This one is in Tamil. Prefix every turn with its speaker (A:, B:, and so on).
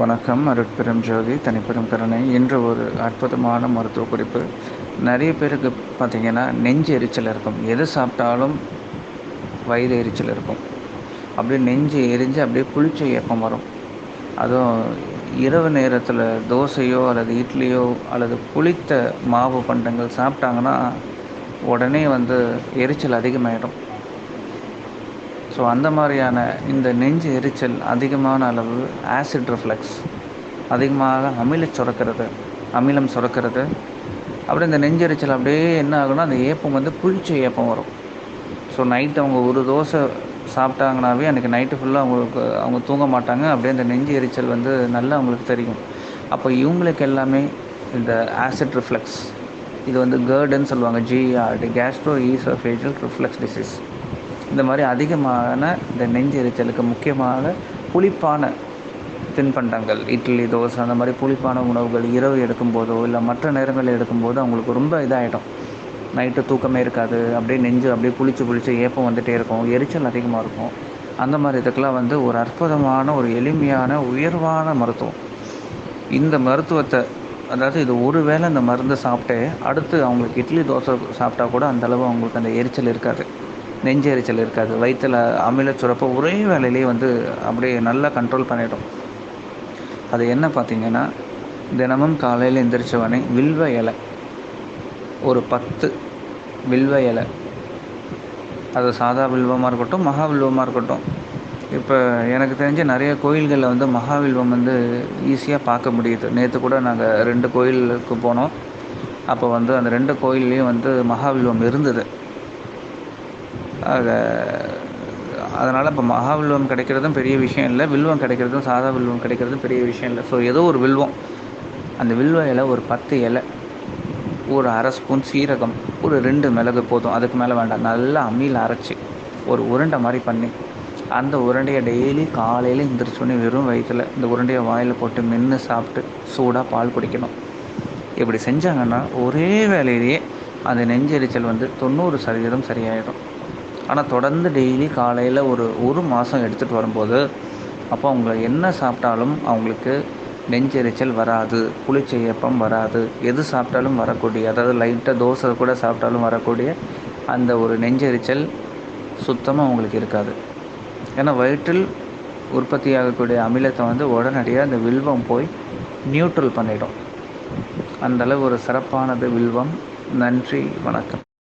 A: வணக்கம் அருட்பெரும் ஜோதி தனிப்பெரும் கருணை. இன்று ஒரு அற்புதமான மருத்துவ குறிப்பு. நிறைய பேருக்கு பார்த்திங்கன்னா நெஞ்சு எரிச்சல் இருக்கும். எது சாப்பிட்டாலும் வயிறு எரிச்சல் இருக்கும். அப்படியே நெஞ்சு எரிஞ்சு அப்படியே புளிச்ச ஏப்பம் வரும். அதுவும் இரவு நேரத்தில் தோசையோ அல்லது இட்லியோ அல்லது புளித்த மாவு பண்டங்கள் சாப்பிட்டாங்கன்னா உடனே வந்து எரிச்சல் அதிகமாகிடும் ஸோ அந்த மாதிரியான இந்த நெஞ்சு எரிச்சல் அதிகமான அளவு ஆசிட் ரிஃப்ளெக்ஸ் அதிகமாக அமிலம் சுரக்கிறது அமிலம் சுரக்கிறது. அப்படியே இந்த நெஞ்செரிச்சல் அப்படியே என்ன ஆகுனா அந்த ஏப்பம் வந்து புளிச்ச ஏப்பம் வரும். ஸோ நைட்டு அவங்க ஒரு தோசை சாப்பிட்டாங்கனாவே அன்றைக்கி நைட்டு ஃபுல்லாக அவங்களுக்கு அவங்க தூங்க மாட்டாங்க. அப்படியே அந்த நெஞ்சு எரிச்சல் வந்து நல்லா அவங்களுக்கு தெரியும். அப்போ இவங்களுக்கு எல்லாமே இந்த ஆசிட் ரிஃப்ளெக்ஸ் இது வந்து கேர்டுன்னு சொல்லுவாங்க GERD gastro oesophageal reflux disease இந்த மாதிரி அதிகமான இந்த நெஞ்சு எரிச்சலுக்கு முக்கியமாக புளிப்பான தின்பண்டங்கள் இட்லி தோசை அந்த மாதிரி புளிப்பான உணவுகள் இரவு எடுக்கும்போதோ இல்லை மற்ற நேரங்களில் எடுக்கும்போது அவங்களுக்கு ரொம்ப இதாகிடும் நைட்டு தூக்கமே இருக்காது. அப்படியே நெஞ்சு அப்படியே புளிச்சு புளிச்சு ஏப்பம் வந்துகிட்டே இருக்கும். எரிச்சல் அதிகமாக இருக்கும். அந்த மாதிரி இதுக்கெல்லாம் வந்து ஒரு அற்புதமான ஒரு எளிமையான உயர்வான மருத்துவம். இந்த மருத்துவத்தை அதாவது இது ஒரு வேளை இந்த மருந்து சாப்பிட்டு அடுத்து அவங்களுக்கு இட்லி தோசை சாப்பிட்டா கூட அந்தளவு அவங்களுக்கு அந்த எரிச்சல் இருக்காது. நெஞ்செரிச்சல் இருக்காது. வயிற்றில் அமில சுரப்ப ஒரே வேலையிலே வந்து அப்படியே நல்லா கண்ட்ரோல் பண்ணிடும். அது என்ன பார்த்தீங்கன்னா தினமும் காலையில் எந்திரிச்சவனே வில்வ இலை ஒரு பத்து வில்வ இலை. அது சாதா வில்வமாக இருக்கட்டும் மகா வில்வமாக இருக்கட்டும். இப்போ எனக்கு தெரிஞ்ச நிறைய கோயில்களில் வந்து மகாவில்வம் வந்து ஈஸியாக பார்க்க முடியுது. நேற்று கூட நாங்கள் ரெண்டு கோயிலுக்கு போனோம். அப்போ வந்து அந்த ரெண்டு கோயில்லையும் வந்து மகாவில்வம் இருந்தது. அதனால் இப்போ மகா வில்வம் கிடைக்கிறதும் பெரிய விஷயம் இல்லை. வில்வம் கிடைக்கிறதும் சாதா வில்வம் கிடைக்கிறதும் பெரிய விஷயம் இல்லை. ஸோ ஏதோ ஒரு வில்வம். அந்த வில்வ இலை ஒரு பத்து இலை ஒரு அரை ஸ்பூன் சீரகம் ஒரு ரெண்டு மிளகு போதும். அதுக்கு மேலே வேண்டாம். நல்லா அம்மியில் அரைச்சி ஒரு உருண்டை மாதிரி பண்ணி அந்த உருண்டையை டெய்லி காலையில் எந்திரிச்சோன்னே வெறும் வயிற்றில் இந்த உருண்டையை வாயில் போட்டு மென்று சாப்பிட்டு சூடாக பால் குடிக்கணும். இப்படி செஞ்சாங்கன்னா ஒரே வேலையிலேயே அந்த நெஞ்செரிச்சல் வந்து தொண்ணூறு சதவீதம் சரியாயிடும். ஆனால் தொடர்ந்து டெய்லி காலையில் ஒரு ஒரு மாதம் எடுத்துகிட்டு வரும்போது அப்போ அவங்க என்ன சாப்பிட்டாலும் அவங்களுக்கு நெஞ்செரிச்சல் வராது புளிச்சையப்பம் வராது. எது சாப்பிட்டாலும் வரக்கூடிய அதாவது லைட்டாக தோசை கூட சாப்பிட்டாலும் வரக்கூடிய அந்த ஒரு நெஞ்செரிச்சல் சுத்தமாக அவங்களுக்கு இருக்காது. ஏன்னா வயிற்றில் உற்பத்தியாகக்கூடிய அமிலத்தை வந்து உடனடியாக அந்த வில்வம் போய் நியூட்ரல் பண்ணிடும். அந்தளவு ஒரு சிறப்பானது வில்வம். நன்றி வணக்கம்.